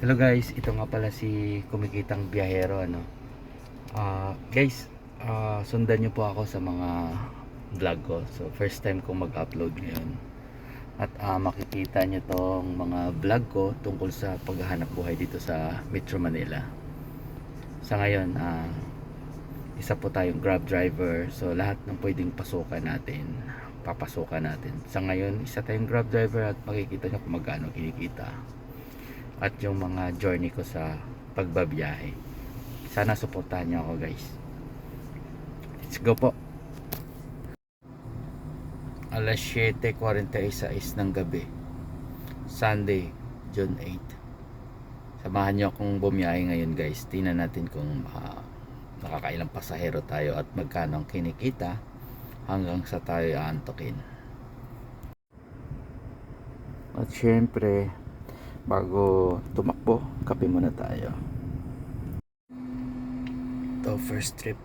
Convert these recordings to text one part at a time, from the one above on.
Hello guys, ito nga pala si kumikitang biyahero ano. Ah, guys, ah, sundan niyo po ako sa mga vlog ko. So first time kong mag-upload ngayon. At ah, makikita niyo tong mga vlog ko tungkol sa paghahanap buhay dito sa Metro Manila. Sa ngayon, ah, isa po tayong grab driver. So lahat ng pwedeng pasukan natin, papasukan natin. Sa ngayon, isa tayong grab driver at makikita niyo kung magkano kinikita at yung mga journey ko sa pagbabiyahe. Sana suportahan niyo ako guys. Let's go po. Alas 7.46 ng gabi. Sunday, June 8. Samahan niyo akong bumiyahe ngayon guys. Tingnan natin kung ah, nakakailang pasahero tayo at magkano ang kinikita hanggang sa tayo aantokin. At syempre, bago tumakbo, kape muna tayo. To first trip.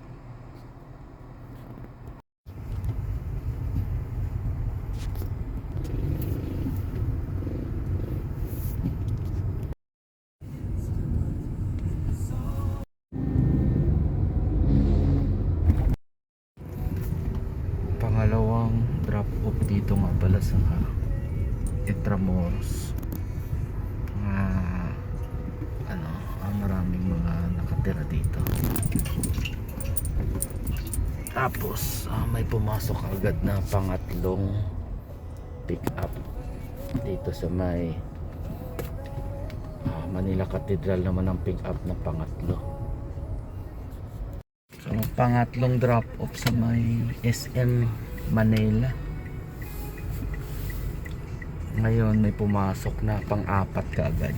Pangalawang drop off dito nga pala sa Intramuros ah ano, ah, maraming mga nakatira dito. Tapos, ah, may pumasok agad na pangatlong pick up dito sa may ah, Manila Cathedral naman ang pick up na pangatlo. So, pangatlong drop off sa may SM Manila. Ngayon may pumasok na pang-apat kaagad.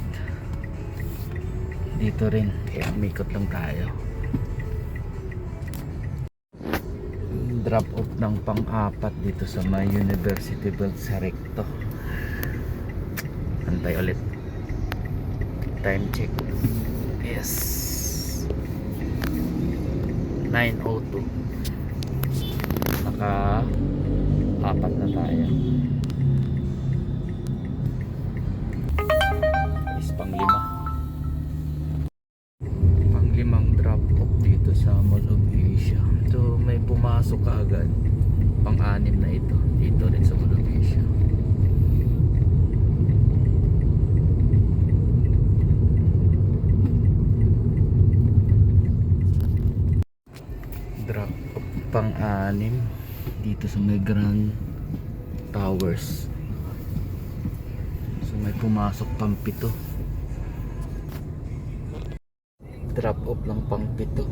Dito rin, kaya umikot lang tayo. Drop off ng pang-apat dito sa may University Build sa Recto. Antay ulit. Time check. Yes. 9.02 Naka apat na tayo. Panglimang drop off dito sa Mall of Asia. So may pumasok agad. Pang-anim na ito. Dito rin sa Mall of Asia. Drop off pang-anim dito sa may Grand Towers. So may pumasok pang pito. Drop off lang pang pito.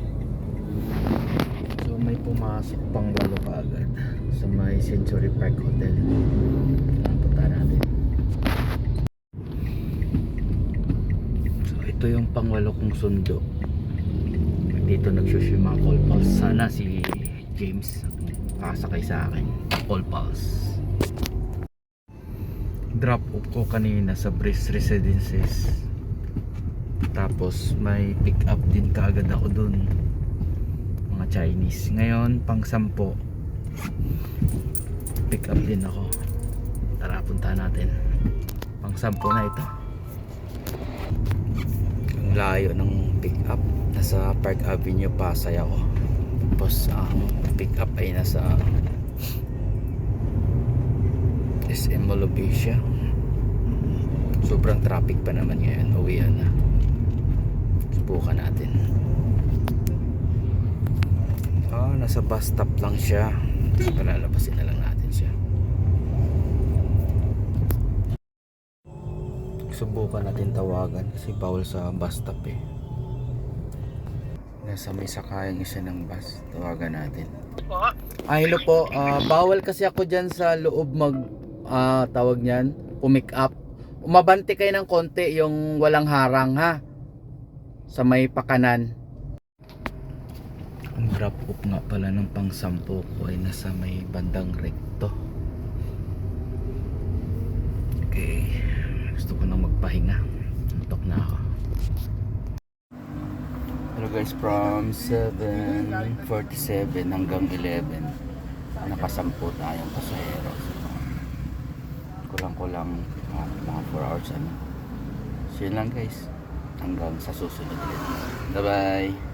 So may pumasok pang walo kaagad sa may Century Park Hotel. Punta natin. So ito yung pangwalo kong sundo. Dito call pals. Sana si James kasakay sa akin. Call pals drop off ko kanina sa Breeze Residences tapos may pick up din kaagad ako dun. Mga Chinese. Ngayon pang sampo pick up din ako. Tara punta natin. Pang sampo na ito. Ang layo ng pick up. Nasa Park Avenue Pasay ako. Tapos ang pick up ay nasa SM Mall sobrang traffic pa naman ngayon. Uwian na subukan natin ah nasa bus stop lang siya palalabasin na lang natin siya subukan natin tawagan kasi bawal sa bus stop eh nasa may sakayang isa ng bus tawagan natin Ah, hello po. Ah, bawal kasi ako dyan sa loob mag ah, tawag niyan, pumick up. Umabante kayo ng konti yung walang harang ha. Sa may pakanan. Ang drop off nga pala ng pang sampo ko ay nasa may bandang rekto. Okay. Gusto ko nang magpahinga. Antok na ako. Hello guys, from 7.47 hanggang 11 nakasampu tayong pasahero. Kulang-kulang ah, mga 4 hours ano. So yun lang guys. Hanggang sa susunod ulit. Bye-bye!